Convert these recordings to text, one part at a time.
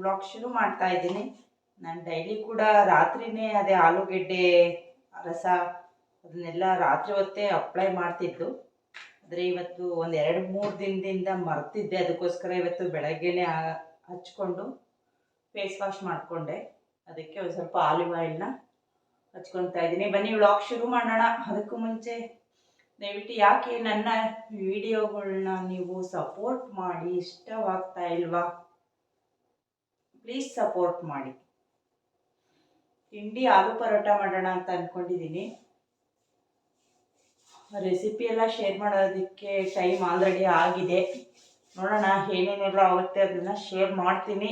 Blog ಶುರು ಮಾಡ್ತಾ ಇದ್ದೀನಿ. ನಾನು ಡೈಲಿ ಕೂಡ ರಾತ್ರಿನೇ ಅದೇ ಆಲೂಗೆಡ್ಡೆ, ರಸ, ಅದನ್ನೆಲ್ಲ ರಾತ್ರಿ ಹೊತ್ತೇ ಅಪ್ಲೈ ಮಾಡ್ತಿದ್ದು. ಆದರೆ ಇವತ್ತು ಒಂದು ಎರಡು ಮೂರು ದಿನದಿಂದ ಮರ್ತಿದ್ದೆ. ಅದಕ್ಕೋಸ್ಕರ ಇವತ್ತು ಬೆಳಗ್ಗೆನೆ ಹಚ್ಕೊಂಡು ಫೇಸ್ ವಾಶ್ ಮಾಡಿಕೊಂಡೆ. ಅದಕ್ಕೆ ಒಂದು ಸ್ವಲ್ಪ ಆಲಿವ್ ಆಯಿಲ್ನ ಹಚ್ಕೊತಾ ಇದ್ದೀನಿ. ಬನ್ನಿ ವ್ಲಾಗ್ ಶುರು ಮಾಡೋಣ. ಅದಕ್ಕೂ ಮುಂಚೆ ದಯವಿಟ್ಟು ಯಾಕೆ ನನ್ನ ವಿಡಿಯೋಗಳನ್ನ ನೀವು ಸಪೋರ್ಟ್ ಮಾಡಿ, ಇಷ್ಟವಾಗ್ತಾ ಇಲ್ವಾ? ಪ್ಲೀಸ್ ಸಪೋರ್ಟ್ ಮಾಡಿ. ತಿಂಡಿ ಆಲೂ ಪರೋಟ ಮಾಡೋಣ ಅಂತ ಅಂದ್ಕೊಂಡಿದ್ದೀನಿ ರೆಸಿಪಿ ಎಲ್ಲ ಶೇರ್ ಮಾಡೋದಕ್ಕೆ ಟೈಮ್ ಆಲ್ರೆಡಿ ಆಗಿದೆ. ನೋಡೋಣ ಏನೇನೆಲ್ಲ ಆಗುತ್ತೆ ಅದನ್ನು ಶೇರ್ ಮಾಡ್ತೀನಿ.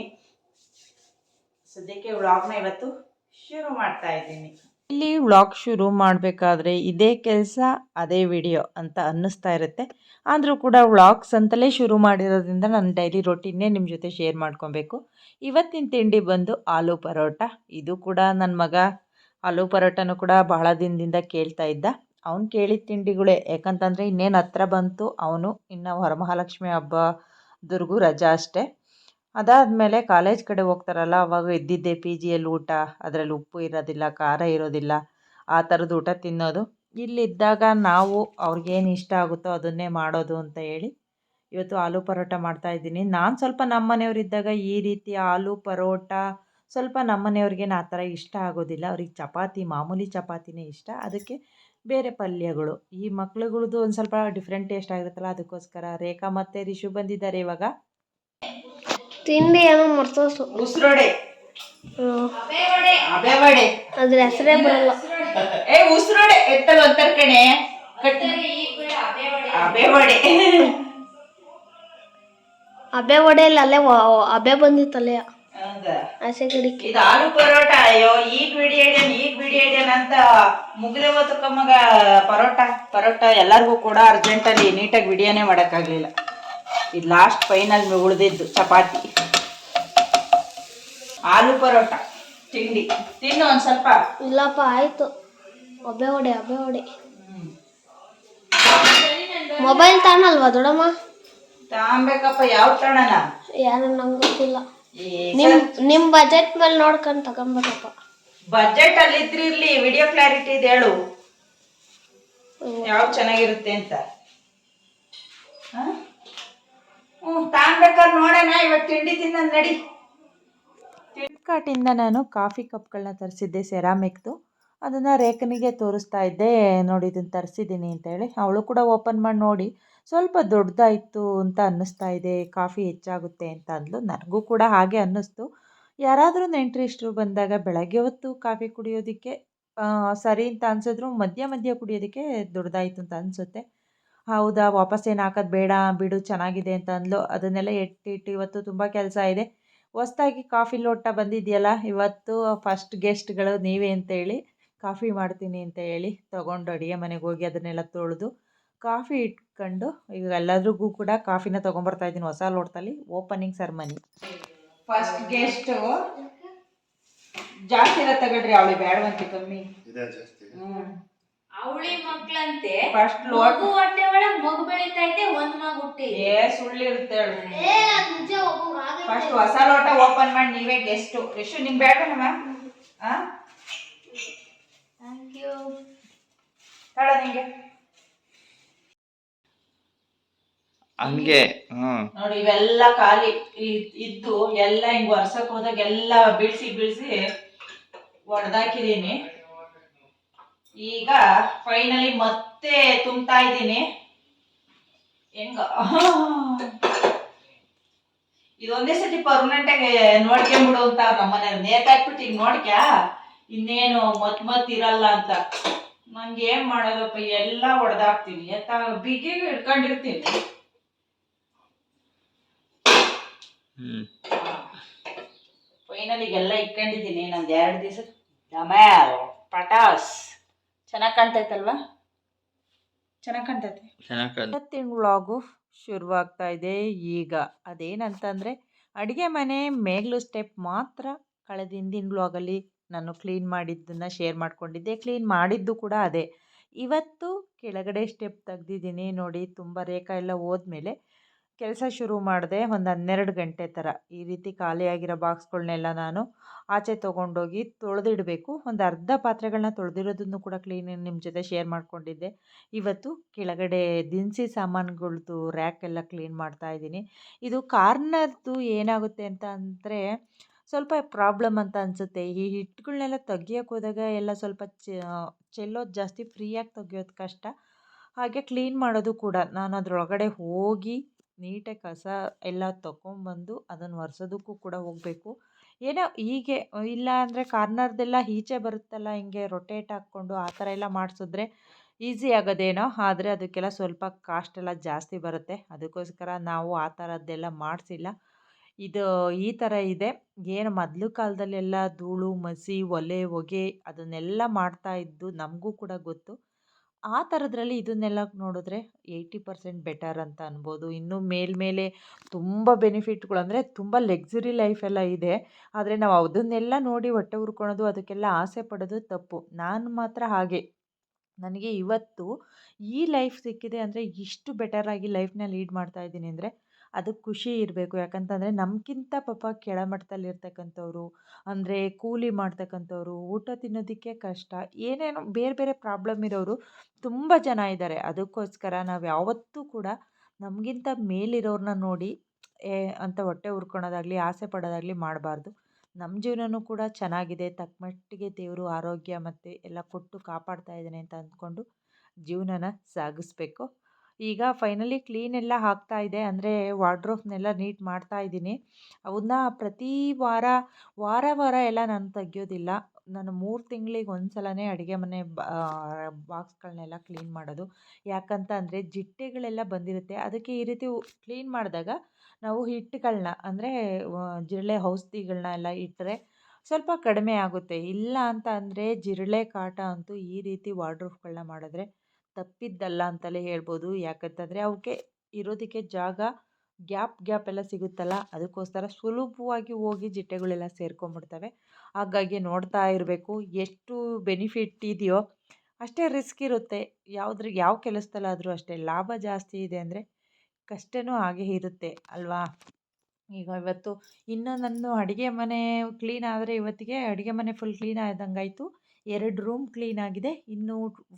ಸದ್ಯಕ್ಕೆ ವ್ಲಾಗ್ನ ಇವತ್ತು ಶುರು ಮಾಡ್ತಾ ಇದ್ದೀನಿ. ಇಲ್ಲಿ ವ್ಲಾಗ್ ಶುರು ಮಾಡಬೇಕಾದ್ರೆ ಇದೇ ಕೆಲಸ, ಅದೇ ವಿಡಿಯೋ ಅಂತ ಅನ್ನಿಸ್ತಾ ಇರುತ್ತೆ. ಆದರೂ ಕೂಡ ವ್ಲಾಗ್ಸ್ ಅಂತಲೇ ಶುರು ಮಾಡಿರೋದ್ರಿಂದ ನನ್ನ ಡೈಲಿ ರೊಟೀನ್ನೇ ನಿಮ್ಮ ಜೊತೆ ಶೇರ್ ಮಾಡ್ಕೊಬೇಕು. ಇವತ್ತಿನ ತಿಂಡಿ ಬಂದು ಆಲೂ ಪರೋಟ. ಇದು ಕೂಡ ನನ್ನ ಮಗ ಆಲೂ ಪರೋಟನೂ ಕೂಡ ಬಹಳ ದಿನದಿಂದ ಕೇಳ್ತಾ ಇದ್ದ. ಅವನು ಕೇಳಿದ ತಿಂಡಿಗಳೇ, ಯಾಕಂತಂದರೆ ಇನ್ನೇನು ಹತ್ರ ಬಂತು, ಅವನು ಇನ್ನು ವರಮಹಾಲಕ್ಷ್ಮಿ ಹಬ್ಬದವರೆಗೂ ರಜಾ ಅಷ್ಟೇ. ಅದಾದಮೇಲೆ ಕಾಲೇಜ್ ಕಡೆ ಹೋಗ್ತಾರಲ್ಲ, ಅವಾಗ ಇದ್ದಿದ್ದೆ ಪಿ ಜಿಯಲ್ಲಿ ಊಟ. ಅದರಲ್ಲಿ ಉಪ್ಪು ಇರೋದಿಲ್ಲ, ಖಾರ ಇರೋದಿಲ್ಲ. ಆ ಥರದ ಊಟ ತಿನ್ನೋದು. ಇಲ್ಲಿದ್ದಾಗ ನಾವು ಅವ್ರಿಗೇನು ಇಷ್ಟ ಆಗುತ್ತೋ ಅದನ್ನೇ ಮಾಡೋದು ಅಂತ ಹೇಳಿ ಇವತ್ತು ಆಲೂ ಪರೋಟ ಮಾಡ್ತಾ ಇದ್ದೀನಿ. ನಾನು ಸ್ವಲ್ಪ ನಮ್ಮ ಮನೆಯವರಿದ್ದಾಗ ಈ ರೀತಿ ಆಲೂ ಪರೋಟ, ಸ್ವಲ್ಪ ನಮ್ಮ ಮನೆಯವ್ರಿಗೇನು ಆ ಥರ ಇಷ್ಟ ಆಗೋದಿಲ್ಲ. ಅವ್ರಿಗೆ ಚಪಾತಿ, ಮಾಮೂಲಿ ಚಪಾತಿನೇ ಇಷ್ಟ. ಅದಕ್ಕೆ ಬೇರೆ ಪಲ್ಯಗಳು. ಈ ಮಕ್ಳುಗಳದ್ದು ಒಂದು ಸ್ವಲ್ಪ ಡಿಫ್ರೆಂಟ್ ಟೇಸ್ಟ್ ಆಗಿರುತ್ತಲ್ಲ, ಅದಕ್ಕೋಸ್ಕರ ರೇಖಾ ಮತ್ತು ರಿಷು ಬಂದಿದ್ದಾರೆ ಇವಾಗ. ತಿಂಡಿ ಏನೋ ಮರ್ತೋಸು. ಉಸ್ರೋಡೆ. ಅಬೆವಡೆ ಅಬೆ ವಡೆ ಅದ್ರ ಹೆಸರೇ ಬರಲ್ಲ ಏ ಉಸ್ರೋಡೆ. ಎತ್ತಲ್ಲ ಅಂತಾರ ಕಣೆ. ಅಬೆ ವಡೆ ಅಬೆ ಒಡೆಯಲ್ಲಿ ಅಲ್ಲೇ ಅಬೆ ಬಂದಿತ್ತಲ್ಲೇ. ಆಸೆ ಗಿಡಕ್ಕೆ ಇದು ಆಲೂ ಪರೋಟ. ಅಯ್ಯೋ ಈಗ ಬಿಡಿ ಐಡಿಯನ್ ಈಗ ಬಿಡಿ ಐಡಿಯನ್ ಅಂತ ಮುಗ್ದೆ ಹೋತಕ್ಕ ಮಗ ಪರೋಟ. ಪರೋಟ ಎಲ್ಲರಿಗೂ ಕೂಡ ಅರ್ಜೆಂಟಲ್ಲಿ ನೀಟಾಗಿ ವಿಡಿಯೋನೇ ಮಾಡೋಕ್ಕಾಗಲಿಲ್ಲ. ಇದು ಲಾಸ್ಟ್ ಫೈನಲ್ ಉಳಿದಿದ್ದು ಚಪಾತಿ. ಆಲೂ ಪರೋಟ ತಿಂಡಿ. ತಿನ್ನು ಒಂದು ಸ್ವಲ್ಪ. ಇಲ್ಲಪ್ಪ ಆಯ್ತು. ಒಬ್ಬೆ ಹೊಡೆ ಒಬ್ಬೆ ಹೊಡೆ. ಮೊಬೈಲ್ ತಾನಲ್ವಾ ದೊಡಮ್ಮ ತಾಂಬೇಕಪ್ಪ ಯಾವ ತಾಣನ? ಯಾರು ನಂಗೆ ಗೊತ್ತಿಲ್ಲ. ನಿಮ್ ನಿಮ್ ಬಜೆಟ್ ಮೇಲೆ ನೋಡ್ಕೊಂಡು ತಗೊಂಬೇಕಪ್ಪ ಬಜೆಟ್ ಅಲ್ಲಿ ಇದ್ರಿರ್ಲಿ ವಿಡಿಯೋ ಕ್ಲಾರಿಟಿ ಇದೆ ಹೇಳು. ಯಾವ ಚೆನ್ನಾಗಿರುತ್ತೆ ಅಂತ. ಫ್ಲಿಪ್ಕಾರ್ಟಿಂದ ನಾನು ಕಾಫಿ ಕಪ್ಗಳನ್ನ ತರಿಸಿದ್ದೆ ಸೆರಾಮಿಕ್ದು ಅದನ್ನು ರೇಖನಿಗೆ ತೋರಿಸ್ತಾ ಇದ್ದೆ, ನೋಡಿ ಇದನ್ನು ತರಿಸಿದ್ದೀನಿ ಅಂತೇಳಿ ಅವಳು ಕೂಡ ಓಪನ್ ಮಾಡಿ ನೋಡಿ, ಸ್ವಲ್ಪ ದೊಡ್ಡದಾಯಿತು ಅಂತ ಅನ್ನಿಸ್ತಾ ಇದೆ ಕಾಫಿ ಹೆಚ್ಚಾಗುತ್ತೆ ಅಂತ ಅಂದ್ಲು. ನನಗೂ ಕೂಡ ಹಾಗೆ ಅನ್ನಿಸ್ತು. ಯಾರಾದರೂ ನೆಂಟರಿಷ್ಟರು ಬಂದಾಗ ಬೆಳಗ್ಗೆ ಹೊತ್ತು ಕಾಫಿ ಕುಡಿಯೋದಕ್ಕೆ ಸರಿ ಅಂತ ಅನ್ಸಿದ್ರು ಮಧ್ಯ ಮಧ್ಯ ಕುಡಿಯೋದಕ್ಕೆ ದೊಡ್ಡದಾಯಿತು ಅಂತ ಅನಿಸುತ್ತೆ. ಹೌದಾ ವಾಪಸ್ ಏನು ಹಾಕೋದು ಬೇಡ ಬಿಡು ಚೆನ್ನಾಗಿದೆ ಅಂತ ಅಂದ್ಲು. ಅದನ್ನೆಲ್ಲ ಎಟ್ಟಿಟ್ಟು ಇವತ್ತು ತುಂಬ ಕೆಲಸ ಇದೆ. ಹೊಸ್ದಾಗಿ ಕಾಫಿ ಲೋಟ ಬಂದಿದೆಯಲ್ಲ ಇವತ್ತು ಫಸ್ಟ್ ಗೆಸ್ಟ್ಗಳು ನೀವೇ ಅಂತೇಳಿ ಕಾಫಿ ಮಾಡ್ತೀನಿ ಅಂತ ಹೇಳಿ ತೊಗೊಂಡು ಅಡುಗೆ ಮನೆಗೆ ಹೋಗಿ ಅದನ್ನೆಲ್ಲ ತೊಳೆದು ಕಾಫಿ ಇಟ್ಕೊಂಡು ಈಗ ಎಲ್ಲರಿಗೂ ಕೂಡ ಕಾಫಿನ ತೊಗೊಂಬರ್ತಾ ಇದ್ದೀನಿ ಹೊಸ ಲೋಟದಲ್ಲಿ ಓಪನಿಂಗ್ ಸರ್ಮನಿ ಫಸ್ಟ್ ಗೆಸ್ಟು ಜಾಸ್ತಿ ಎಲ್ಲ ತಗೊಳ್ರಿ ಅವಳಿಗೆ ಬೇಡವಂತೆ ಕಮ್ಮಿ. ಇದೆ ಜಾಸ್ತಿ ಅವಳಿ ಮಕ್ಕಳಂತೆ ಫಸ್ಟ್ ಲೋಟ. ಮಗು ಹೊಟ್ಟೆ ಒಳಗ್ ಮಗು ಬೆಳಿತೈತೆ ಒಂದ್ ಮಗು ಹುಟ್ಟಿ. ಏ ಸುಳ್ಳಿರುತ್ತೆ ಫಸ್ಟ್ ಹೊಸ ಲೋಟ ಓಪನ್ ಮಾಡಿ ನೀವೇ ಗೆಸ್ಟ್ ಎಷ್ಟು ನಿಮ್ ಬೇಡನಮ್ಮ ಆ? ಥ್ಯಾಂಕ್ ಯು ತಡ ನಿಂಗೆ. ಹಂಗೆ ನೋಡಿ ಇವೆಲ್ಲ ಖಾಲಿ. ಇದ್ದು ಎಲ್ಲ ಹಿಂಗ್ ಒರ್ಸಕ್ ಹೋದಾಗ ಎಲ್ಲ ಬಿಡಿಸಿ ಬಿಡಿಸಿ ಒಡೆದಾಕಿದೀನಿ. ಈಗ ಫೈನಲಿ ಮತ್ತೆ ತುಂಬ್ತಾ ಇದ್ದೀನಿ. ಹೆಂಗ? ಇದೊಂದೇ ಸತಿ ಪರ್ಮನೆಂಟ್ ಆಗಿ ನೋಡ್ಕೊಂಬಿಡು ಅಂತ ನಮ್ಮನೆ ನೇತಾಕ್ಬಿಟ್ಟು ಈಗ ನೋಡ್ಕ? ಇನ್ನೇನು ಮತ್ ಮತ್ ಇರಲ್ಲ ಅಂತ. ನಂಗೆ ಏನ್ ಮಾಡೋದಪ್ಪ? ಎಲ್ಲ ಹೊಡೆದಾಕ್ತೀನಿ ಎತ್ತ ಬಿಗಿಗೆ ಇಟ್ಕೊಂಡಿರ್ತೀನಿ ಫೈನಲ್ ಈಗೆಲ್ಲ ಇಟ್ಕೊಂಡಿದ್ದೀನಿ. ನಂದು ಎರಡು ದಿವಸ ಡಮ್ಯಾಲ್ ಪಟಾಸ್. ಚೆನ್ನಾಗಿ ಕಾಣ್ತೈತಲ್ವಾ? ಚೆನ್ನಾಗಿ ಕಾಣ್ತೈತೆ. ಚೆನ್ನಾಗಿ ಇವತ್ತಿನ ವ್ಲಾಗು ಶುರುವಾಗ್ತಾ ಇದೆ. ಈಗ ಅದೇನಂತಂದರೆ ಅಡುಗೆ ಮನೆ ಮೇಗ್ಲು ಸ್ಟೆಪ್ ಮಾತ್ರ ಕಳೆದ ಹಿಂದಿನ ವ್ಲಾಗಲ್ಲಿ ನಾನು ಕ್ಲೀನ್ ಮಾಡಿದ್ದನ್ನು ಶೇರ್ ಮಾಡ್ಕೊಂಡಿದ್ದೆ. ಕ್ಲೀನ್ ಮಾಡಿದ್ದು ಕೂಡ ಅದೇ. ಇವತ್ತು ಕೆಳಗಡೆ ಸ್ಟೆಪ್ ತೆಗ್ದಿದ್ದೀನಿ ನೋಡಿ ತುಂಬ ರೇಖಾ ಎಲ್ಲ ಹೋದ್ಮೇಲೆ ಕೆಲಸ ಶುರು ಮಾಡಿದೆ ಒಂದು ಹನ್ನೆರಡು ಗಂಟೆ ಥರ. ಈ ರೀತಿ ಖಾಲಿಯಾಗಿರೋ ಬಾಕ್ಸ್ಗಳನ್ನೆಲ್ಲ ನಾನು ಆಚೆ ತೊಗೊಂಡೋಗಿ ತೊಳೆದಿಡಬೇಕು. ಒಂದು ಅರ್ಧ ಪಾತ್ರೆಗಳನ್ನ ತೊಳೆದಿರೋದನ್ನು ಕೂಡ ಕ್ಲೀನ್ ನಿಮ್ಮ ಜೊತೆ ಶೇರ್ ಮಾಡ್ಕೊಂಡಿದ್ದೆ. ಇವತ್ತು ಕೆಳಗಡೆ ದಿನಸಿ ಸಾಮಾನುಗಳದ್ದು ರ್ಯಾಕ್ ಎಲ್ಲ ಕ್ಲೀನ್ ಮಾಡ್ತಾ ಇದ್ದೀನಿ. ಇದು ಕಾರ್ನರ್ದು ಏನಾಗುತ್ತೆ ಅಂತ ಅಂದರೆ ಸ್ವಲ್ಪ ಪ್ರಾಬ್ಲಮ್ ಅಂತ ಅನಿಸುತ್ತೆ. ಈ ಹಿಟ್ಟುಗಳನ್ನೆಲ್ಲ ತೆಗಿಯೋಕೆ ಹೋದಾಗ ಎಲ್ಲ ಸ್ವಲ್ಪ ಚೆಲ್ಲೋದು ಜಾಸ್ತಿ ಫ್ರೀಯಾಗಿ ತೆಗಿಯೋದು ಕಷ್ಟ. ಹಾಗೆ ಕ್ಲೀನ್ ಮಾಡೋದು ಕೂಡ. ನಾನು ಅದರೊಳಗಡೆ ಹೋಗಿ ನೀಟಾಗಿ ಕಸ ಎಲ್ಲ ತಗೊಂಬಂದು ಅದನ್ನು ಒರೆಸೋದಕ್ಕೂ ಕೂಡ ಹೋಗಬೇಕು. ಏನೋ ಹೀಗೆ, ಇಲ್ಲ ಅಂದರೆ ಕಾರ್ನರ್ದೆಲ್ಲ ಈಚೆ ಬರುತ್ತಲ್ಲ, ಹಿಂಗೆ ರೊಟೇಟ್ ಹಾಕ್ಕೊಂಡು ಆ ಥರ ಎಲ್ಲ ಮಾಡಿಸಿದ್ರೆ ಈಸಿ ಆಗೋದೇನೋ, ಆದರೆ ಅದಕ್ಕೆಲ್ಲ ಸ್ವಲ್ಪ ಕಾಸ್ಟ್ ಎಲ್ಲ ಜಾಸ್ತಿ ಬರುತ್ತೆ. ಅದಕ್ಕೋಸ್ಕರ ನಾವು ಆ ಥರದ್ದೆಲ್ಲ ಮಾಡಿಸಿಲ್ಲ. ಇದು ಈ ಥರ ಇದೆ. ಏನು ಮೊದಲು ಕಾಲದಲ್ಲೆಲ್ಲ ಧೂಳು, ಮಸಿ, ಒಲೆ, ಹೊಗೆ ಅದನ್ನೆಲ್ಲ ಮಾಡ್ತಾ ಇದ್ದು ನಮಗೂ ಕೂಡ ಗೊತ್ತು. ಆ ಥರದ್ರಲ್ಲಿ ಇದನ್ನೆಲ್ಲ ನೋಡಿದ್ರೆ ಏಯ್ಟಿ ಪರ್ಸೆಂಟ್ ಬೆಟರ್ ಅಂತ ಅನ್ಬೋದು. ಇನ್ನೂ ಮೇಲ್ಮೇಲೆ ತುಂಬ ಬೆನಿಫಿಟ್ಗಳು ಅಂದರೆ ತುಂಬ ಲಕ್ಸುರಿ ಲೈಫ್ ಎಲ್ಲ ಇದೆ. ಆದರೆ ನಾವು ಅದನ್ನೆಲ್ಲ ನೋಡಿ ಹೊಟ್ಟೆ ಉರ್ಕೊಳೋದು, ಅದಕ್ಕೆಲ್ಲ ಆಸೆ ಪಡೋದು ತಪ್ಪು. ನಾನು ಮಾತ್ರ ಹಾಗೆ. ನನಗೆ ಇವತ್ತು ಈ ಲೈಫ್ ಸಿಕ್ಕಿದೆ ಅಂದರೆ ಇಷ್ಟು ಬೆಟರಾಗಿ ಲೈಫ್ನ ಲೀಡ್ ಮಾಡ್ತಾ ಇದ್ದೀನಿ ಅಂದರೆ ಅದಕ್ಕೆ ಖುಷಿ ಇರಬೇಕು. ಯಾಕಂತಂದರೆ ನಮಗಿಂತ ಪಾಪ ಕೆಳಮಟ್ಟದಲ್ಲಿರ್ತಕ್ಕಂಥವ್ರು, ಅಂದರೆ ಕೂಲಿ ಮಾಡ್ತಕ್ಕಂಥವ್ರು, ಊಟ ತಿನ್ನೋದಕ್ಕೆ ಕಷ್ಟ, ಏನೇನೋ ಬೇರೆ ಬೇರೆ ಪ್ರಾಬ್ಲಮ್ ಇರೋರು ತುಂಬ ಜನ ಇದ್ದಾರೆ ಅದಕ್ಕೋಸ್ಕರ ನಾವು ಯಾವತ್ತೂ ಕೂಡ ನಮಗಿಂತ ಮೇಲಿರೋರನ್ನ ನೋಡಿ, ಏ, ಅಂತ ಹೊಟ್ಟೆ ಉರ್ಕೊಳೋದಾಗಲಿ, ಆಸೆ ಪಡೋದಾಗಲಿ ಮಾಡಬಾರ್ದು. ನಮ್ಮ ಜೀವನವೂ ಕೂಡ ಚೆನ್ನಾಗಿದೆ. ತಕ್ಕಮಟ್ಟಿಗೆ ದೇವರು ಆರೋಗ್ಯ ಮತ್ತು ಎಲ್ಲ ಕೊಟ್ಟು ಕಾಪಾಡ್ತಾ ಇದ್ದಾನೆ ಅಂತ ಅಂದ್ಕೊಂಡು ಜೀವನನ ಸಾಗಿಸ್ಬೇಕು. ಈಗ ಫೈನಲಿ ಕ್ಲೀನ್ ಎಲ್ಲ ಆಗ್ತಾ ಇದೆ. ಅಂದರೆ ವಾರ್ಡ್ರೋಬ್ನೆಲ್ಲ ನೀಟ್ ಮಾಡ್ತಾ ಇದ್ದೀನಿ. ಅವನ್ನ ಪ್ರತಿ ವಾರ ವಾರ ವಾರ ಎಲ್ಲ ನಾನು ತೆಗಿಯೋದಿಲ್ಲ. ನಾನು ಮೂರು ತಿಂಗಳಿಗೆ ಒಂದು ಸಲನೇ ಅಡುಗೆ ಮನೆ ಬಾಕ್ಸ್ಗಳನ್ನೆಲ್ಲ ಕ್ಲೀನ್ ಮಾಡೋದು. ಯಾಕಂತ ಅಂದರೆ ಜಿಟ್ಟೆಗಳೆಲ್ಲ ಬಂದಿರುತ್ತೆ. ಅದಕ್ಕೆ ಈ ರೀತಿ ಕ್ಲೀನ್ ಮಾಡಿದಾಗ ನಾವು ಹಿಟ್ಟುಗಳನ್ನ ಅಂದರೆ ಜಿರಳೆ ಔಷಧಿಗಳನ್ನ ಎಲ್ಲ ಇಟ್ಟರೆ ಸ್ವಲ್ಪ ಕಡಿಮೆ ಆಗುತ್ತೆ. ಇಲ್ಲ ಅಂತ ಅಂದರೆ ಜಿರಳೆ ಕಾಟ ಅಂತೂ ಈ ರೀತಿ ವಾರ್ಡ್ರೋಬ್ಗಳನ್ನ ಮಾಡಿದ್ರೆ ತಪ್ಪಿದ್ದಲ್ಲ ಅಂತಲೇ ಹೇಳ್ಬೋದು. ಯಾಕಂತಂದರೆ ಅವಕ್ಕೆ ಇರೋದಕ್ಕೆ ಜಾಗ, ಗ್ಯಾಪ್ ಗ್ಯಾಪ್ ಎಲ್ಲ ಸಿಗುತ್ತಲ್ಲ. ಅದಕ್ಕೋಸ್ಕರ ಸುಲಭವಾಗಿ ಹೋಗಿ ಜಿಟ್ಟೆಗಳೆಲ್ಲ ಸೇರ್ಕೊಂಡ್ಬಿಡ್ತವೆ ಹಾಗಾಗಿ ನೋಡ್ತಾ ಇರಬೇಕು, ಎಷ್ಟು ಬೆನಿಫಿಟ್ ಇದೆಯೋ ಅಷ್ಟೇ ರಿಸ್ಕ್ ಇರುತ್ತೆ. ಯಾವುದ್ರ, ಯಾವ ಕೆಲಸದಲ್ಲಾದರೂ ಅಷ್ಟೇ ಲಾಭ ಜಾಸ್ತಿ ಇದೆ ಅಂದರೆ ಕಷ್ಟವೂ ಹಾಗೆ ಇರುತ್ತೆ, ಅಲ್ವಾ? ಈಗ ಇವತ್ತು ಇನ್ನು ನನ್ನ ಅಡುಗೆ ಮನೆ ಕ್ಲೀನ್ ಆದರೆ ಇವತ್ತಿಗೆ ಅಡುಗೆ ಮನೆ ಫುಲ್ ಕ್ಲೀನ್ ಆದಂಗಾಯಿತು. ಎರಡು ರೂಮ್ ಕ್ಲೀನ್ ಆಗಿದೆ, ಇನ್ನು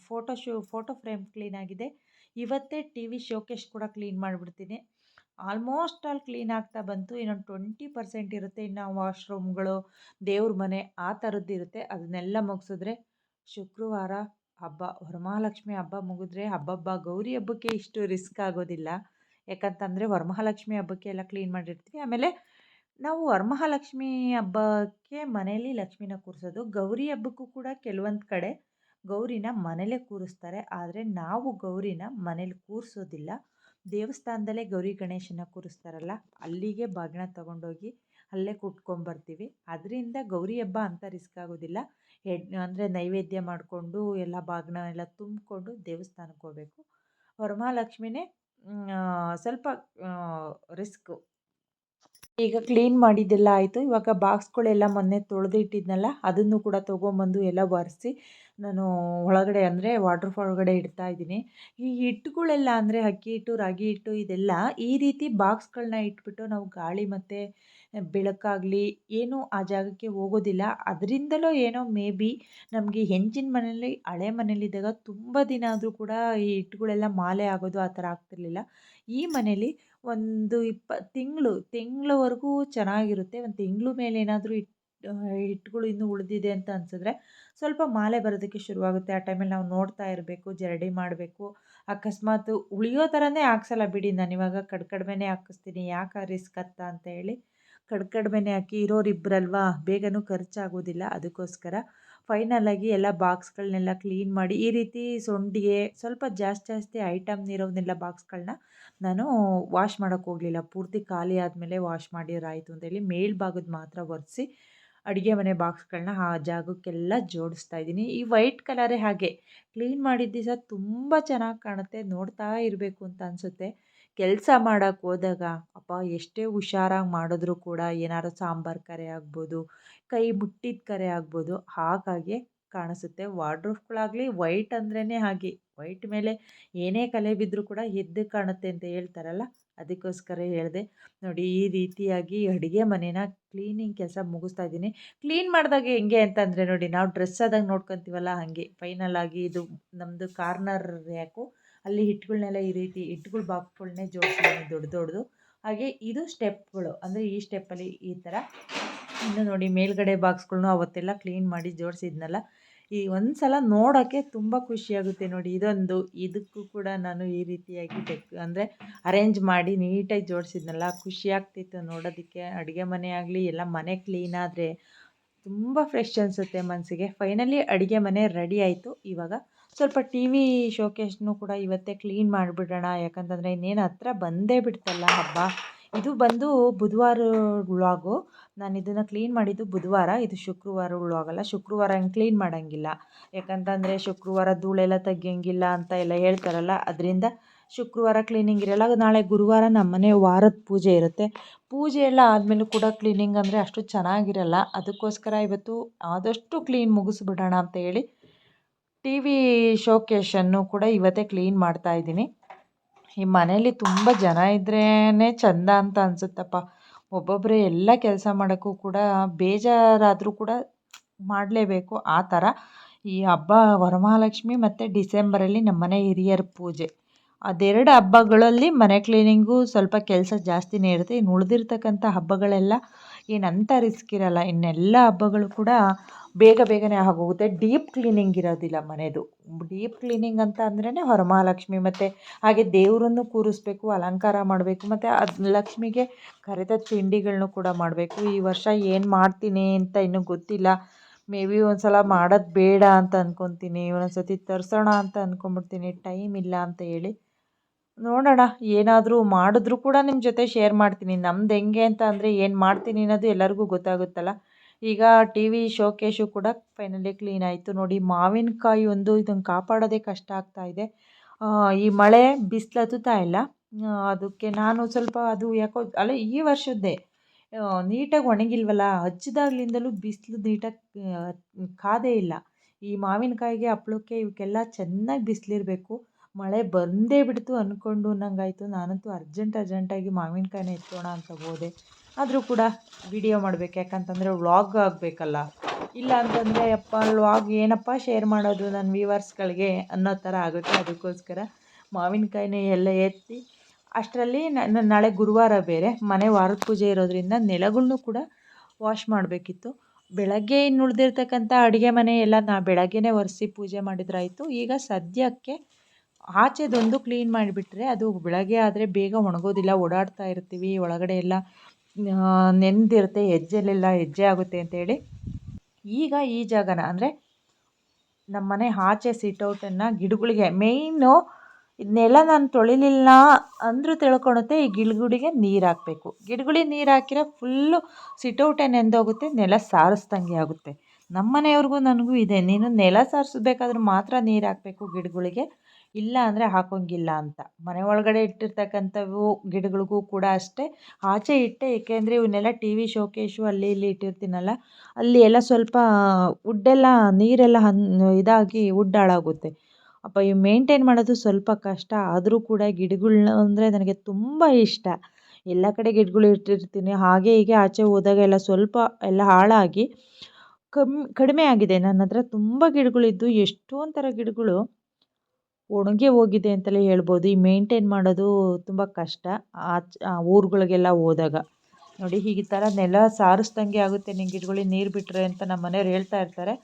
photo shoe, photo frame clean ಆಗಿದೆ. ಇವತ್ತೇ ಟಿ ವಿ ಶೋಕೇಶ್ ಕೂಡ ಕ್ಲೀನ್ ಮಾಡಿಬಿಡ್ತೀನಿ. ಆಲ್ಮೋಸ್ಟ್ ಆಲ್ ಕ್ಲೀನ್ ಆಗ್ತಾ ಬಂತು, ಇನ್ನೊಂದು ಟ್ವೆಂಟಿ ಪರ್ಸೆಂಟ್ ಇರುತ್ತೆ ಇನ್ನು ವಾಶ್ರೂಮ್ಗಳು, ದೇವ್ರ ಮನೆ, ಆ ಥರದ್ದು ಇರುತ್ತೆ. ಅದನ್ನೆಲ್ಲ ಮುಗಿಸಿದ್ರೆ ಶುಕ್ರವಾರ ಹಬ್ಬ, ವರಮಹಾಲಕ್ಷ್ಮಿ ಹಬ್ಬ ಮುಗಿದ್ರೆ ಹಬ್ಬಬ್ಬ, ಗೌರಿ ಹಬ್ಬಕ್ಕೆ ಇಷ್ಟು ರಿಸ್ಕ್ ಆಗೋದಿಲ್ಲ. ಯಾಕಂತಂದರೆ ವರಮಹಾಲಕ್ಷ್ಮಿ ಹಬ್ಬಕ್ಕೆ ಎಲ್ಲ ಕ್ಲೀನ್ ಮಾಡಿರ್ತೀವಿ. ಆಮೇಲೆ ನಾವು ವರಮಹಾಲಕ್ಷ್ಮಿ ಹಬ್ಬಕ್ಕೆ ಮನೆಯಲ್ಲಿ ಲಕ್ಷ್ಮೀನ ಕೂರಿಸೋದು, ಗೌರಿ ಹಬ್ಬಕ್ಕೂ ಕೂಡ ಕೆಲವೊಂದು ಕಡೆ ಗೌರಿನ ಮನೇಲೆ ಕೂರಿಸ್ತಾರೆ. ಆದರೆ ನಾವು ಗೌರಿನ ಮನೇಲಿ ಕೂರಿಸೋದಿಲ್ಲ. ದೇವಸ್ಥಾನದಲ್ಲೇ ಗೌರಿ ಗಣೇಶನ ಕೂರಿಸ್ತಾರಲ್ಲ, ಅಲ್ಲಿಗೆ ಬಾಗಿನ ತಗೊಂಡೋಗಿ ಅಲ್ಲೇ ಕುಟ್ಕೊಂಬರ್ತೀವಿ ಅದರಿಂದ ಗೌರಿ ಹಬ್ಬ ಅಂತ ರಿಸ್ಕ್ ಆಗೋದಿಲ್ಲ. ಹೆಡ್ ಅಂದರೆ ನೈವೇದ್ಯ ಮಾಡಿಕೊಂಡು ಎಲ್ಲ ಬಾಗಿನ ಎಲ್ಲ ತುಂಬಿಕೊಂಡು ದೇವಸ್ಥಾನಕ್ಕೆ ಹೋಗಬೇಕು. ವರಮಹಾಲಕ್ಷ್ಮಿನೇ ಸ್ವಲ್ಪ ರಿಸ್ಕು. ಈಗ ಕ್ಲೀನ್ ಮಾಡಿದ್ದೆಲ್ಲ ಆಯಿತು. ಇವಾಗ ಬಾಕ್ಸ್ಗಳೆಲ್ಲ ಮೊನ್ನೆ ತೊಳೆದಿಟ್ಟಿದ್ನಲ್ಲ, ಅದನ್ನು ಕೂಡ ತೊಗೊಂಬಂದು ಎಲ್ಲ ಒರೆಸಿ ನಾನು ಒಳಗಡೆ ಅಂದರೆ ವಾಟ್ರ್ ಒಳಗಡೆ ಇಡ್ತಾ ಇದ್ದೀನಿ. ಈ ಹಿಟ್ಟುಗಳೆಲ್ಲ ಅಂದರೆ ಅಕ್ಕಿ ಹಿಟ್ಟು, ರಾಗಿ ಹಿಟ್ಟು ಇದೆಲ್ಲ ಈ ರೀತಿ ಬಾಕ್ಸ್ಗಳನ್ನ ಇಟ್ಬಿಟ್ಟು ನಾವು ಗಾಳಿ ಮತ್ತು ಬೆಳಕಾಗಲಿ ಏನೂ ಆ ಜಾಗಕ್ಕೆ ಹೋಗೋದಿಲ್ಲ. ಅದರಿಂದಲೋ ಏನೋ ಮೇ ಬಿ ನಮಗೆ ಹೆಂಚಿನ ಮನೇಲಿ ಹಳೆ ಮನೇಲಿದ್ದಾಗ ತುಂಬ ದಿನ ಆದರೂ ಕೂಡ ಈ ಹಿಟ್ಟುಗಳೆಲ್ಲ ಮಾಲೆ ಆಗೋದು ಆ ಥರ ಆಗ್ತಿರ್ಲಿಲ್ಲ. ಈ ಮನೇಲಿ ಒಂದು ಇಪ್ಪ, ತಿಂಗಳು, ತಿಂಗಳವರೆಗೂ ಚೆನ್ನಾಗಿರುತ್ತೆ. ಒಂದು ತಿಂಗಳು ಮೇಲೆ ಏನಾದರೂ ಹಿಟ್ಟು ಹಿಟ್ಟುಗಳು ಇನ್ನೂ ಉಳಿದಿದೆ ಅಂತ ಅನಿಸಿದ್ರೆ ಸ್ವಲ್ಪ ಮಾಲೆ ಬರೋದಕ್ಕೆ ಶುರುವಾಗುತ್ತೆ. ಆ ಟೈಮಲ್ಲಿ ನಾವು ನೋಡ್ತಾ ಇರಬೇಕು, ಜರಡಿ ಮಾಡಬೇಕು. ಅಕಸ್ಮಾತ್ ಉಳಿಯೋ ಥರನೇ ಹಾಕ್ಸಲ್ಲ ಬಿಡಿ. ನಾನು ಇವಾಗ ಕಡ್ ಕಡಿಮೆನೇ ಹಾಕಿಸ್ತೀನಿ. ಯಾಕೆ ರಿಸ್ಕ್ ಅತ್ತ ಅಂತ ಹೇಳಿ ಕಡ್ ಕಡಿಮೆನೆ ಹಾಕಿ ಇರೋರು ಇಬ್ಬರಲ್ವಾ ಬೇಗನೂ ಖರ್ಚಾಗೋದಿಲ್ಲ. ಅದಕ್ಕೋಸ್ಕರ ಫೈನಲಾಗಿ ಎಲ್ಲ ಬಾಕ್ಸ್ಗಳನ್ನೆಲ್ಲ ಕ್ಲೀನ್ ಮಾಡಿ ಈ ರೀತಿ ಸೊಂಡಿಗೆ ಸ್ವಲ್ಪ ಜಾಸ್ತಿ ಜಾಸ್ತಿ ಐಟಮ್ ಇರೋವನ್ನೆಲ್ಲ ಬಾಕ್ಸ್ಗಳನ್ನ ನಾನು ವಾಶ್ ಮಾಡೋಕ್ಕೆ ಹೋಗಲಿಲ್ಲ. ಪೂರ್ತಿ ಖಾಲಿ ಆದಮೇಲೆ ವಾಶ್ ಮಾಡಿರಾಯಿತು ಅಂತೇಳಿ ಮೇಲ್ಭಾಗದ ಮಾತ್ರ ಒರೆಸಿ ಅಡುಗೆ ಮನೆ ಬಾಕ್ಸ್ಗಳನ್ನ ಆ ಜಾಗಕ್ಕೆಲ್ಲ ಜೋಡಿಸ್ತಾ ಇದ್ದೀನಿ. ಈ ವೈಟ್ ಕಲರೇ ಹಾಗೆ. ಕ್ಲೀನ್ ಮಾಡಿದ ದಿವಸ ತುಂಬ ಚೆನ್ನಾಗಿ ಕಾಣುತ್ತೆ. ನೋಡ್ತಾ ಇರಬೇಕು ಅಂತ ಅನಿಸುತ್ತೆ. ಕೆಲಸ ಮಾಡೋಕ್ಕೆ ಹೋದಾಗ, ಅಪ್ಪ ಎಷ್ಟೇ ಹುಷಾರಾಗಿ ಮಾಡಿದ್ರೂ ಕೂಡ ಏನಾದ್ರು ಸಾಂಬಾರು ಕರೆ ಆಗ್ಬೋದು, ಕೈ ಮುಟ್ಟಿದ ಕರೆ ಆಗ್ಬೋದು, ಹಾಗಾಗಿ ಕಾಣಿಸುತ್ತೆ. ವಾರ್ಡ್ರೂಫ್ಗಳಾಗಲಿ ವೈಟ್ ಅಂದ್ರೇ ಹಾಗೆ. ವೈಟ್ ಮೇಲೆ ಏನೇ ಕಲೆ ಬಿದ್ದರೂ ಕೂಡ ಎದ್ದು ಕಾಣುತ್ತೆ ಅಂತ ಹೇಳ್ತಾರಲ್ಲ, ಅದಕ್ಕೋಸ್ಕರ ಹೇಳಿದೆ. ನೋಡಿ, ಈ ರೀತಿಯಾಗಿ ಅಡುಗೆ ಮನೇನ ಕ್ಲೀನಿಂಗ್ ಕೆಲಸ ಮುಗಿಸ್ತಾ ಇದ್ದೀನಿ. ಕ್ಲೀನ್ ಮಾಡಿದಾಗ ಹೆಂಗೆ ಅಂತಂದರೆ ನೋಡಿ, ನಾವು ಡ್ರೆಸ್ ಆದಾಗ ನೋಡ್ಕೊತೀವಲ್ಲ ಹಾಗೆ. ಫೈನಲ್ ಆಗಿ ಇದು ನಮ್ಮದು ಕಾರ್ನರ್ ರ್ಯಾಕು ಅಲ್ಲಿ ಹಿಟ್ಟುಗಳ್ನೆಲ್ಲ ಈ ರೀತಿ ಹಿಟ್ಟುಗಳ ಬಾಕ್ಸ್ಗಳನ್ನೇ ಜೋಡಿಸಿದ್ದೀನಿ ದೊಡ್ಡ ದೊಡ್ಡದು ಹಾಗೆ ಇದು ಸ್ಟೆಪ್ಗಳು, ಅಂದರೆ ಈ ಸ್ಟೆಪ್ಪಲ್ಲಿ ಈ ಥರ ಇನ್ನು ನೋಡಿ ಮೇಲ್ಗಡೆ ಬಾಕ್ಸ್ಗಳ್ನು ಅವತ್ತೆಲ್ಲ ಕ್ಲೀನ್ ಮಾಡಿ ಜೋಡಿಸಿದ್ನಲ್ಲ. ಈ ಒಂದು ಸಲ ನೋಡೋಕ್ಕೆ ತುಂಬ ಖುಷಿಯಾಗುತ್ತೆ ನೋಡಿ. ಇದೊಂದು, ಇದಕ್ಕೂ ಕೂಡ ನಾನು ಈ ರೀತಿಯಾಗಿ ಟೆಕ್ ಅಂದರೆ ಅರೇಂಜ್ ಮಾಡಿ ನೀಟಾಗಿ ಜೋಡಿಸಿದ್ನಲ್ಲ. ಖುಷಿ ಆಗ್ತಿತ್ತು ನೋಡೋದಕ್ಕೆ. ಅಡುಗೆ ಮನೆ ಆಗಲಿ, ಎಲ್ಲ ಮನೆ ಕ್ಲೀನ್ ಆದರೆ ತುಂಬ ಫ್ರೆಶ್ ಅನಿಸುತ್ತೆ ಮನಸ್ಸಿಗೆ ಫೈನಲಿ ಅಡುಗೆ ಮನೆ ರೆಡಿ ಆಯಿತು. ಇವಾಗ ಸ್ವಲ್ಪ ಟಿ ವಿ ಶೋಕೇಶ್ನು ಕೂಡ ಇವತ್ತೇ ಕ್ಲೀನ್ ಮಾಡಿಬಿಡೋಣ. ಯಾಕಂತಂದರೆ ಇನ್ನೇನು ಹತ್ರ ಬಂದೇ ಬಿಡ್ತಲ್ಲ ಹಬ್ಬ. ಇದು ಬಂದು ಬುಧವಾರ ವ್ಲಾಗು ನಾನು ಇದನ್ನು ಕ್ಲೀನ್ ಮಾಡಿದ್ದು ಬುಧವಾರ, ಇದು ಶುಕ್ರವಾರ ವ್ಲಾಗಲ್ಲ ಶುಕ್ರವಾರ ಹಂಗೆ ಕ್ಲೀನ್ ಮಾಡೋಂಗಿಲ್ಲ. ಯಾಕಂತಂದರೆ ಶುಕ್ರವಾರ ಧೂಳೆಲ್ಲ ತೆಗಿಯಂಗಿಲ್ಲ ಅಂತ ಎಲ್ಲ ಹೇಳ್ತಾರಲ್ಲ, ಅದರಿಂದ ಶುಕ್ರವಾರ ಕ್ಲೀನಿಂಗ್ ಇರೋಲ್ಲ. ನಾಳೆ ಗುರುವಾರ ನಮ್ಮನೆ ವಾರದ ಪೂಜೆ ಇರುತ್ತೆ. ಪೂಜೆ ಎಲ್ಲ ಆದಮೇಲೂ ಕೂಡ ಕ್ಲೀನಿಂಗ್ ಅಂದರೆ ಅಷ್ಟು ಚೆನ್ನಾಗಿರಲ್ಲ. ಅದಕ್ಕೋಸ್ಕರ ಇವತ್ತು ಆದಷ್ಟು ಕ್ಲೀನ್ ಮುಗಿಸ್ಬಿಡೋಣ ಅಂತ ಹೇಳಿ ಟಿ ವಿ ಶೋಕೇಶನ್ನು ಕೂಡ ಇವತ್ತೇ ಕ್ಲೀನ್ ಮಾಡ್ತಾಯಿದ್ದೀನಿ ಈ ಮನೇಲಿ ತುಂಬ ಜನ ಇದ್ರೇ ಚೆಂದ ಅಂತ ಅನಿಸುತ್ತಪ್ಪ. ಒಬ್ಬೊಬ್ಬರೇ ಎಲ್ಲ ಕೆಲಸ ಮಾಡೋಕ್ಕೂ ಕೂಡ ಬೇಜಾರಾದರೂ ಕೂಡ ಮಾಡಲೇಬೇಕು. ಆ ಥರ ಈ ಹಬ್ಬ ವರಮಹಾಲಕ್ಷ್ಮಿ ಮತ್ತು ಡಿಸೆಂಬರಲ್ಲಿ ನಮ್ಮನೆ ಹಿರಿಯರ ಪೂಜೆ. ಅದೆರಡು ಹಬ್ಬಗಳಲ್ಲಿ ಮನೆ ಕ್ಲೀನಿಂಗು ಸ್ವಲ್ಪ ಕೆಲಸ ಜಾಸ್ತಿನೇ ಇರುತ್ತೆ. ಇನ್ನು ಉಳಿದಿರ್ತಕ್ಕಂಥ ಹಬ್ಬಗಳೆಲ್ಲ ಏನಂತ ರಿಸ್ಕ್ ಇರೋಲ್ಲ. ಇನ್ನೆಲ್ಲ ಹಬ್ಬಗಳು ಕೂಡ ಬೇಗ ಬೇಗನೆ ಆಗೋಗುತ್ತೆ. ಡೀಪ್ ಕ್ಲೀನಿಂಗ್ ಇರೋದಿಲ್ಲ ಮನೆಯದು ಡೀಪ್ ಕ್ಲೀನಿಂಗ್ ಅಂತ ಅಂದ್ರೇ ವರಮಹಾಲಕ್ಷ್ಮಿ ಮತ್ತು ಹಾಗೆ ದೇವರನ್ನು ಕೂರಿಸ್ಬೇಕು, ಅಲಂಕಾರ ಮಾಡಬೇಕು, ಮತ್ತು ಅದು ಲಕ್ಷ್ಮಿಗೆ ಕರೆದ ತಿಂಡಿಗಳನ್ನು ಕೂಡ ಮಾಡಬೇಕು. ಈ ವರ್ಷ ಏನು ಮಾಡ್ತೀನಿ ಅಂತ ಇನ್ನೂ ಗೊತ್ತಿಲ್ಲ. ಮೇ ಬಿ ಒಂದು ಸಲ ಮಾಡೋದು ಬೇಡ ಅಂತ ಅಂದ್ಕೊತೀನಿ ಒಂದೊಂದು ಸತಿ ತರಿಸೋಣ ಅಂತ ಅಂದ್ಕೊಂಬಿಡ್ತೀನಿ ಟೈಮ್ ಇಲ್ಲ ಅಂತ ಹೇಳಿ. ನೋಡೋಣ, ಏನಾದರೂ ಮಾಡಿದ್ರೂ ಕೂಡ ನಿಮ್ಮ ಜೊತೆ ಶೇರ್ ಮಾಡ್ತೀನಿ. ನಮ್ದು ಹೆಂಗೆ ಅಂತ ಅಂದರೆ ಏನು ಮಾಡ್ತೀನಿ ಅನ್ನೋದು ಎಲ್ಲರಿಗೂ ಗೊತ್ತಾಗುತ್ತಲ್ಲ. ಈಗ ಟಿ ವಿ ಶೋಕೇಶು ಕೂಡ ಫೈನಲಿ ಕ್ಲೀನ್ ಆಯಿತು. ನೋಡಿ, ಮಾವಿನಕಾಯಿ ಒಂದು ಇದನ್ನು ಕಾಪಾಡೋದೇ ಕಷ್ಟ ಆಗ್ತಾ ಇದೆ. ಈ ಮಳೆ ಬಿಸಿಲು ಹತ್ತುತ್ತಾ ಇಲ್ಲ ಅದಕ್ಕೆ ನಾನು ಸ್ವಲ್ಪ ಅದು ಯಾಕೋ, ಅಲ್ಲ, ಈ ವರ್ಷದ್ದೇ ನೀಟಾಗಿ ಒಣಗಿಲ್ವಲ್ಲ, ಹಚ್ಚಿದಾಗ್ಲಿಂದಲೂ ಬಿಸಿಲು ನೀಟಾಗಿ ಕಾದೇ ಇಲ್ಲ. ಈ ಮಾವಿನಕಾಯಿಗೆ, ಹಪ್ಳಕ್ಕೆ, ಇವಕ್ಕೆಲ್ಲ ಚೆನ್ನಾಗಿ ಬಿಸಿಲಿರಬೇಕು. ಮಳೆ ಬಂದೇ ಬಿಡ್ತು ಅಂದ್ಕೊಂಡು ನಂಗಾಯಿತು. ನಾನಂತೂ ಅರ್ಜೆಂಟ್ ಅರ್ಜೆಂಟಾಗಿ ಮಾವಿನಕಾಯಿನ ಎತ್ತೋಣ ಅಂತ ಹೋದೆ. ಆದರೂ ಕೂಡ ವಿಡಿಯೋ ಮಾಡಬೇಕು. ಯಾಕಂತಂದರೆ ವ್ಲಾಗ್ ಆಗಬೇಕಲ್ಲ. ಇಲ್ಲ ಅಂತಂದರೆ ಅಪ್ಪ ವ್ಲಾಗ್ ಏನಪ್ಪ ಶೇರ್ ಮಾಡೋದು ನನ್ನ ವ್ಯೂವರ್ಸ್ಗಳಿಗೆ ಅನ್ನೋ ಥರ ಆಗುತ್ತೆ. ಅದಕ್ಕೋಸ್ಕರ ಮಾವಿನಕಾಯಿನ ಎಲ್ಲ ಎತ್ತಿ, ಅಷ್ಟರಲ್ಲಿ ನಾನು ನಾಳೆ ಗುರುವಾರ ಬೇರೆ ಮನೆ ವಾರದ ಪೂಜೆ ಇರೋದರಿಂದ ನೆಲಗಳನ್ನೂ ಕೂಡ ವಾಶ್ ಮಾಡಬೇಕಿತ್ತು. ಬೆಳಗ್ಗೆ ಇನ್ನು ಉಳಿದಿರ್ತಕ್ಕಂಥ ಅಡುಗೆ ಮನೆ ಎಲ್ಲ ನಾ ಬೆಳಗ್ಗೆನೇ ಒರೆಸಿ ಪೂಜೆ ಮಾಡಿದ್ರಾಯಿತು. ಈಗ ಸದ್ಯಕ್ಕೆ ಆಚೆದೊಂದು ಕ್ಲೀನ್ ಮಾಡಿಬಿಟ್ರೆ ಅದು ಬೆಳಗ್ಗೆ ಆದರೆ ಬೇಗ ಒಣಗೋದಿಲ್ಲ, ಓಡಾಡ್ತಾ ಇರ್ತೀವಿ, ಒಳಗಡೆ ಎಲ್ಲ ನೆನೆದಿರುತ್ತೆ ಹೆಜ್ಜೆಲೆಲ್ಲ ಹೆಜ್ಜೆ ಆಗುತ್ತೆ ಅಂತೇಳಿ ಈಗ ಈ ಜಾಗನ ಅಂದರೆ ನಮ್ಮನೆ ಆಚೆ ಸಿಟೌಟನ್ನು ಗಿಡಗಳಿಗೆ ಮೇಯ್ನು ಇದನ್ನೆಲ್ಲ ನಾನು ತೊಳಿಲಿಲ್ಲ ಅಂದರೂ ತಿಳ್ಕೊಳುತ್ತೆ, ಈ ಗಿಡಗಳಿಗೆ ನೀರು ಹಾಕಬೇಕು. ಗಿಡಗಳಿಗೆ ನೀರು ಹಾಕಿರೋ ಫುಲ್ಲು ಸಿಟೌಟೇ ನೆಂದೋಗುತ್ತೆ, ನೆಲ ಸಾರಿಸ್ದಂಗೆ ಆಗುತ್ತೆ. ನಮ್ಮ ಮನೆಯವ್ರಿಗೂ ನನಗೂ ಇದೆ, ನೀನು ನೆಲ ಸಾರಿಸ್ಬೇಕಾದ್ರೆ ಮಾತ್ರ ನೀರು ಹಾಕಬೇಕು ಗಿಡಗಳಿಗೆ. ಇಲ್ಲ ಅಂದರೆ ಹಾಕೋಂಗಿಲ್ಲ ಅಂತ. ಮನೆ ಒಳಗಡೆ ಇಟ್ಟಿರ್ತಕ್ಕಂಥವು ಗಿಡಗಳಿಗೂ ಕೂಡ ಅಷ್ಟೇ. ಆಚೆ ಇಟ್ಟೆ, ಏಕೆಂದರೆ ಇವನ್ನೆಲ್ಲ ಟಿ ವಿ ಶೋಕೇಶು ಅಲ್ಲಿ ಇಲ್ಲಿ ಇಟ್ಟಿರ್ತೀನಲ್ಲ, ಅಲ್ಲಿ ಎಲ್ಲ ಸ್ವಲ್ಪ ವುಡ್ಡೆಲ್ಲ ನೀರೆಲ್ಲ ಹನ್, ಇದಾಗಿ ವುಡ್ ಹಾಳಾಗುತ್ತೆ. ಅಪ್ಪ ಇವು ಮೇಂಟೈನ್ ಮಾಡೋದು ಸ್ವಲ್ಪ ಕಷ್ಟ. ಆದರೂ ಕೂಡ ಗಿಡಗಳ್ನ ಅಂದರೆ ನನಗೆ ತುಂಬ ಇಷ್ಟ. ಎಲ್ಲ ಕಡೆ ಗಿಡಗಳು ಇಟ್ಟಿರ್ತೀನಿ. ಹಾಗೆ ಹೀಗೆ ಆಚೆ ಹೋದಾಗ ಎಲ್ಲ ಸ್ವಲ್ಪ ಎಲ್ಲ ಹಾಳಾಗಿ ಕಮ್ಮಿ ಕಡಿಮೆ ಆಗಿದೆ. ನನ್ನ ಹತ್ರ ತುಂಬ ಗಿಡಗಳಿದ್ದು. ಎಷ್ಟೊಂದು ಥರ ಗಿಡಗಳು ಒಣಗಿ ಹೋಗಿದೆ ಅಂತಲೇ ಹೇಳ್ಬೋದು. ಈ ಮೇಂಟೈನ್ ಮಾಡೋದು ತುಂಬ ಕಷ್ಟ. ಆ ಊರುಗಳಿಗೆಲ್ಲ ಹೋದಾಗ. ನೋಡಿ, ಈ ಥರ ನೆಲ ಸಾರಿಸ್ದಂಗೆ ಆಗುತ್ತೆ. ನಿಮ್ಮ ಗಿಡಗಳಿಗೆ ನೀರು ಬಿಟ್ಟರೆ ಅಂತ ನಮ್ಮ ಮನೆಯವ್ರು ಹೇಳ್ತಾ ಇರ್ತಾರೆ.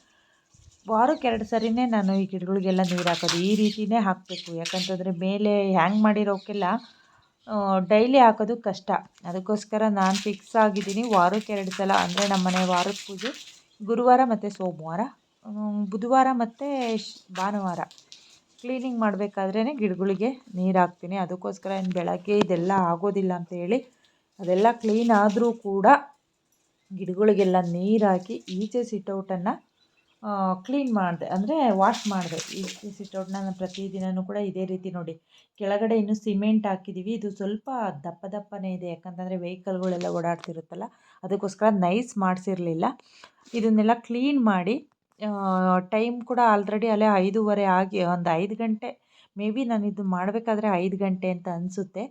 ವಾರಕ್ಕೆ ಎರಡು ಸರಿನೇ ನಾನು ಈ ಗಿಡಗಳಿಗೆಲ್ಲ ನೀರು ಹಾಕೋದು. ಈ ರೀತಿಯೇ ಹಾಕಬೇಕು. ಯಾಕಂತಂದರೆ ಮೇಲೆ ಹ್ಯಾಂಗ್ ಮಾಡಿರೋಕ್ಕೆಲ್ಲ ಡೈಲಿ ಹಾಕೋದು ಕಷ್ಟ. ಅದಕ್ಕೋಸ್ಕರ ನಾನು ಫಿಕ್ಸ್ ಆಗಿದ್ದೀನಿ. ವಾರಕ್ಕೆ ಎರಡು ಸಲ ಅಂದರೆ ನಮ್ಮ ಮನೆ ವಾರದ ಪೂಜೆ ಗುರುವಾರ ಮತ್ತು ಸೋಮವಾರ ಬುಧವಾರ ಮತ್ತು ಭಾನುವಾರ. ಕ್ಲೀನಿಂಗ್ ಮಾಡಬೇಕಾದ್ರೇ ಗಿಡಗಳಿಗೆ ನೀರು ಹಾಕ್ತೀನಿ. ಅದಕ್ಕೋಸ್ಕರ ಏನು ಬೆಳಗ್ಗೆ ಇದೆಲ್ಲ ಆಗೋದಿಲ್ಲ ಅಂತ ಹೇಳಿ ಅದೆಲ್ಲ ಕ್ಲೀನ್ ಆದರೂ ಕೂಡ ಗಿಡಗಳಿಗೆಲ್ಲ ನೀರು ಹಾಕಿ ಈಚೆ ಸಿಟೌಟನ್ನು ಕ್ಲೀನ್ ಮಾಡಿದೆ. ಅಂದರೆ ವಾಶ್ ಮಾಡಿದೆ. ಈಚೆ ಸಿಟೌಟನ್ನ ನಾನು ಪ್ರತಿದಿನವೂ ಕೂಡ ಇದೇ ರೀತಿ ನೋಡಿ. ಕೆಳಗಡೆ ಇನ್ನೂ ಸಿಮೆಂಟ್ ಹಾಕಿದ್ದೀವಿ ಇದು ಸ್ವಲ್ಪ ದಪ್ಪ ದಪ್ಪನೇ ಇದೆ. ಯಾಕಂತಂದರೆ ವೆಹಿಕಲ್ಗಳೆಲ್ಲ ಓಡಾಡ್ತಿರುತ್ತಲ್ಲ, ಅದಕ್ಕೋಸ್ಕರ ನೈಸ್ ಮಾಡಿಸಿರ್ಲಿಲ್ಲ. ಇದನ್ನೆಲ್ಲ ಕ್ಲೀನ್ ಮಾಡಿ ಟೈಮ್ ಕೂಡ ಆಲ್ರೆಡಿ ಅಲ್ಲೇ ಐದೂವರೆ ಆಗಿ, ಒಂದು ಐದು ಗಂಟೆ, ಮೇ ಬಿ ನಾನು ಇದು ಮಾಡಬೇಕಾದ್ರೆ ಐದು ಗಂಟೆ ಅಂತ ಅನಿಸುತ್ತೆ.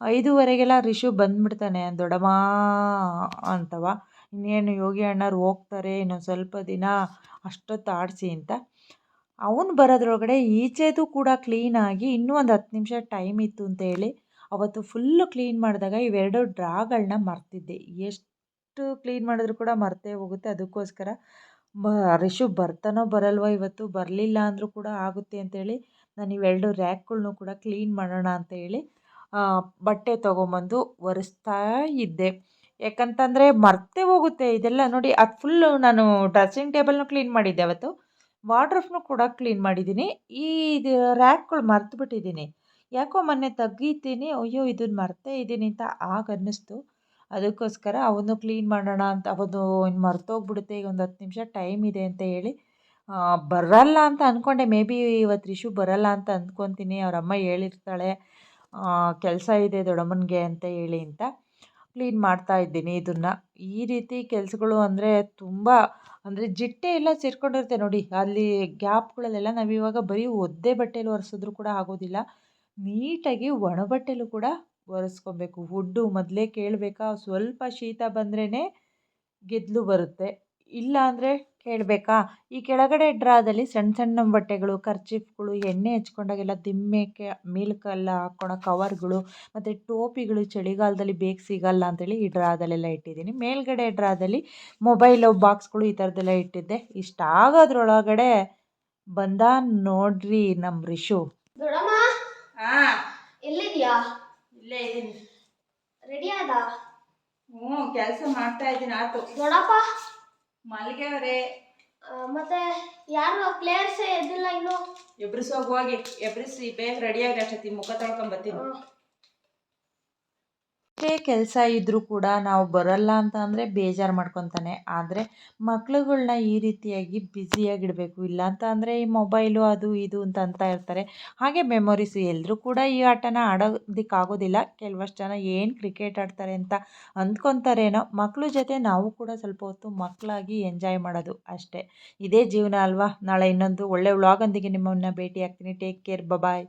ಐದೂವರೆಗೆಲ್ಲ ರಿಷು ಬಂದ್ಬಿಡ್ತಾನೆ ದೊಡಮ್ಮ ಅಂತವ. ಇನ್ನೇನು ಯೋಗಿ ಅಣ್ಣರು ಹೋಗ್ತಾರೆ, ಇನ್ನೊಂದು ಸ್ವಲ್ಪ ದಿನ ಅಷ್ಟೊತ್ತು ಆಡಿಸಿ ಅಂತ. ಅವನು ಬರೋದ್ರೊಳಗಡೆ ಈಚೆದು ಕೂಡ ಕ್ಲೀನಾಗಿ ಇನ್ನೂ ಒಂದು ಹತ್ತು ನಿಮಿಷ ಟೈಮ್ ಇತ್ತು ಅಂತ ಹೇಳಿ, ಅವತ್ತು ಫುಲ್ಲು ಕ್ಲೀನ್ ಮಾಡಿದಾಗ ಇವೆರಡು ಡ್ರಾಗಳನ್ನ ಮರ್ತಿದ್ದೆ. ಎಷ್ಟು ಕ್ಲೀನ್ ಮಾಡಿದ್ರು ಕೂಡ ಮರ್ತೇ ಹೋಗುತ್ತೆ ಅದಕ್ಕೋಸ್ಕರ. ಬ ರಿಷು ಬರ್ತಾನೋ ಬರಲ್ವೋ ಇವತ್ತು? ಬರಲಿಲ್ಲ ಅಂದರೂ ಕೂಡ ಆಗುತ್ತೆ ಅಂತೇಳಿ ನಾನು ಇವೆರಡು ರ್ಯಾಕ್ಗಳ್ನೂ ಕೂಡ ಕ್ಲೀನ್ ಮಾಡೋಣ ಅಂತ ಹೇಳಿ ಬಟ್ಟೆ ತೊಗೊಂಬಂದು ಒರೆಸ್ತಾ ಇದ್ದೆ. ಯಾಕಂತಂದರೆ ಮರ್ತೆ ಹೋಗುತ್ತೆ. ಇದೆಲ್ಲ ನೋಡಿ ಅದು ಫುಲ್ಲು ನಾನು ಡ್ರೆಸ್ಸಿಂಗ್ ಟೇಬಲ್ನು ಕ್ಲೀನ್ ಮಾಡಿದ್ದೆ ಅವತ್ತು. ವಾಡ್ರಫ್ನು ಕೂಡ ಕ್ಲೀನ್ ಮಾಡಿದ್ದೀನಿ. ಈ ಇದು ರ್ಯಾಕ್ಗಳು ಮರ್ತು ಬಿಟ್ಟಿದ್ದೀನಿ ಯಾಕೋ ಮೊನ್ನೆ ತೆಗಿತೀನಿ ಅಯ್ಯೋ ಇದನ್ನು ಮರ್ತೇ ಇದ್ದೀನಿ ಅಂತ ಆಗ ಅನ್ನಿಸ್ತು. ಅದಕ್ಕೋಸ್ಕರ ಅವನ್ನು ಕ್ಲೀನ್ ಮಾಡೋಣ ಅಂತ ಅವನು ಇನ್ನು ಮರ್ತೋಗ್ಬಿಡುತ್ತೆ, ಈಗ ಒಂದು ಹತ್ತು ನಿಮಿಷ ಟೈಮ್ ಇದೆ ಅಂತ ಹೇಳಿ. ಬರಲ್ಲ ಅಂತ ಅಂದ್ಕೊಂಡೆ ಮೇ ಬಿ ಇವತ್ತು ರಿಷು ಬರಲ್ಲ ಅಂತ ಅಂದ್ಕೊತೀನಿ ಅವ್ರ ಅಮ್ಮ ಹೇಳಿರ್ತಾಳೆ ಕೆಲಸ ಇದೆ ದೊಡ್ಡಮ್ಮನಿಗೆ ಅಂತ ಹೇಳಿ ಅಂತ ಕ್ಲೀನ್ ಮಾಡ್ತಾ ಇದ್ದೀನಿ ಇದನ್ನು. ಈ ರೀತಿ ಕೆಲಸಗಳು ಅಂದರೆ ತುಂಬ, ಅಂದರೆ ಜಿಟ್ಟೆ ಎಲ್ಲ ಸೇರ್ಕೊಂಡಿರುತ್ತೆ ನೋಡಿ. ಅಲ್ಲಿ ಗ್ಯಾಪ್ಗಳಲ್ಲೆಲ್ಲ ನಾವಿವಾಗ ಬರೀ ಒದ್ದೆ ಬಟ್ಟೆಲಿ ಒರೆಸಿದ್ರು ಕೂಡ ಆಗೋದಿಲ್ಲ. ನೀಟಾಗಿ ಒಣ ಬಟ್ಟೆಲೂ ಕೂಡ ಒರೆಸ್ಕೊಬೇಕು. ಹುಡ್ಡು ಮೊದಲೇ ಕೇಳಬೇಕಾ? ಸ್ವಲ್ಪ ಶೀತ ಬಂದ್ರೇ ಗೆದ್ದಲು ಬರುತ್ತೆ. ಇಲ್ಲ ಅಂದರೆ ಕೇಳಬೇಕಾ? ಈ ಕೆಳಗಡೆ ಡ್ರಾದಲ್ಲಿ ಸಣ್ಣ ಸಣ್ಣ ಬಟ್ಟೆಗಳು ಕರ್ಚಿಫ್ಗಳು ಎಣ್ಣೆ ಹಚ್ಕೊಂಡಾಗೆಲ್ಲ ದಿಮ್ಮೆಕ್ಕೆ ಮೇಲ್ಕೆಲ್ಲ ಹಾಕ್ಕೊಳೋ ಕವರ್ಗಳು ಮತ್ತು ಟೋಪಿಗಳು ಚಳಿಗಾಲದಲ್ಲಿ ಬೇಗ ಸಿಗಲ್ಲ ಅಂತೇಳಿ ಈ ಡ್ರಾದಲ್ಲೆಲ್ಲ ಇಟ್ಟಿದ್ದೀನಿ. ಮೇಲ್ಗಡೆ ಡ್ರಾದಲ್ಲಿ ಮೊಬೈಲು ಬಾಕ್ಸ್ಗಳು ಈ ಥರದ್ದೆಲ್ಲ ಇಟ್ಟಿದ್ದೆ. ಇಷ್ಟಾಗೋದ್ರೊಳಗಡೆ ಬಂದ ನೋಡ್ರಿ ನಮ್ಮ ರಿಷು. ದೊಡಮ್ಮ ಹಾಂ. ಎಲ್ಲಿದ್ಯಾ ಇಲ್ಲೇ ಇದ್ದೀನಿ. ರೆಡಿ ಆದ? ಹ್ಞೂ ಕೆಲಸ ಮಾಡ್ತಾ ಇದ್ದೀನಿ ಆತು ನೋಡಪ್ಪ. ಮಲ್ಗೆವ್ರೆ. ಅವರೇ ಮತ್ತೆ ಯಾರು ಪ್ಲೇಯರ್ಸ್ ಎದ್ದಿಲ್ಲ ಇನ್ನು? ಎಬ್ರಿಸೋಗಿ ಹೋಗಿ ಎಬ್ರಿಸಿ ಬೇಗ ರೆಡಿ ಆಗಿ ಅಷ್ಟೊತ್ತಿ ಮುಖ ತೊಳ್ಕೊಂಬತ್ತೀನಿ ಎಷ್ಟೇ ಕೆಲಸ ಇದ್ದರೂ ಕೂಡ ನಾವು ಬರಲ್ಲ ಅಂತ ಅಂದರೆ ಬೇಜಾರು ಮಾಡ್ಕೊತಾನೆ. ಆದರೆ ಮಕ್ಳುಗಳ್ನ ಈ ರೀತಿಯಾಗಿ ಬ್ಯುಸಿಯಾಗಿಡಬೇಕು. ಇಲ್ಲ ಅಂತ ಅಂದರೆ ಈ ಮೊಬೈಲು ಅದು ಇದು ಅಂತ ಅಂತ ಇರ್ತಾರೆ ಹಾಗೆ ಮೆಮೊರೀಸು ಎಲ್ಲರೂ ಕೂಡ ಈ ಆಟನ ಆಡೋದಕ್ಕಾಗೋದಿಲ್ಲ. ಕೆಲವಷ್ಟು ಜನ ಏನು ಕ್ರಿಕೆಟ್ ಆಡ್ತಾರೆ ಅಂತ ಅಂದ್ಕೊತಾರೇನೋ, ಮಕ್ಳ ಜೊತೆ ನಾವು ಕೂಡ ಸ್ವಲ್ಪ ಹೊತ್ತು ಮಕ್ಕಳಾಗಿ ಎಂಜಾಯ್ ಮಾಡೋದು ಅಷ್ಟೇ. ಇದೇ ಜೀವನ ಅಲ್ವಾ? ನಾಳೆ ಇನ್ನೊಂದು ಒಳ್ಳೆ ವ್ಲಾಗೊಂದಿಗೆ ನಿಮ್ಮನ್ನು ಭೇಟಿ ಆಗ್ತೀನಿ ಟೇಕ್ ಕೇರ್ ಬಾಯ್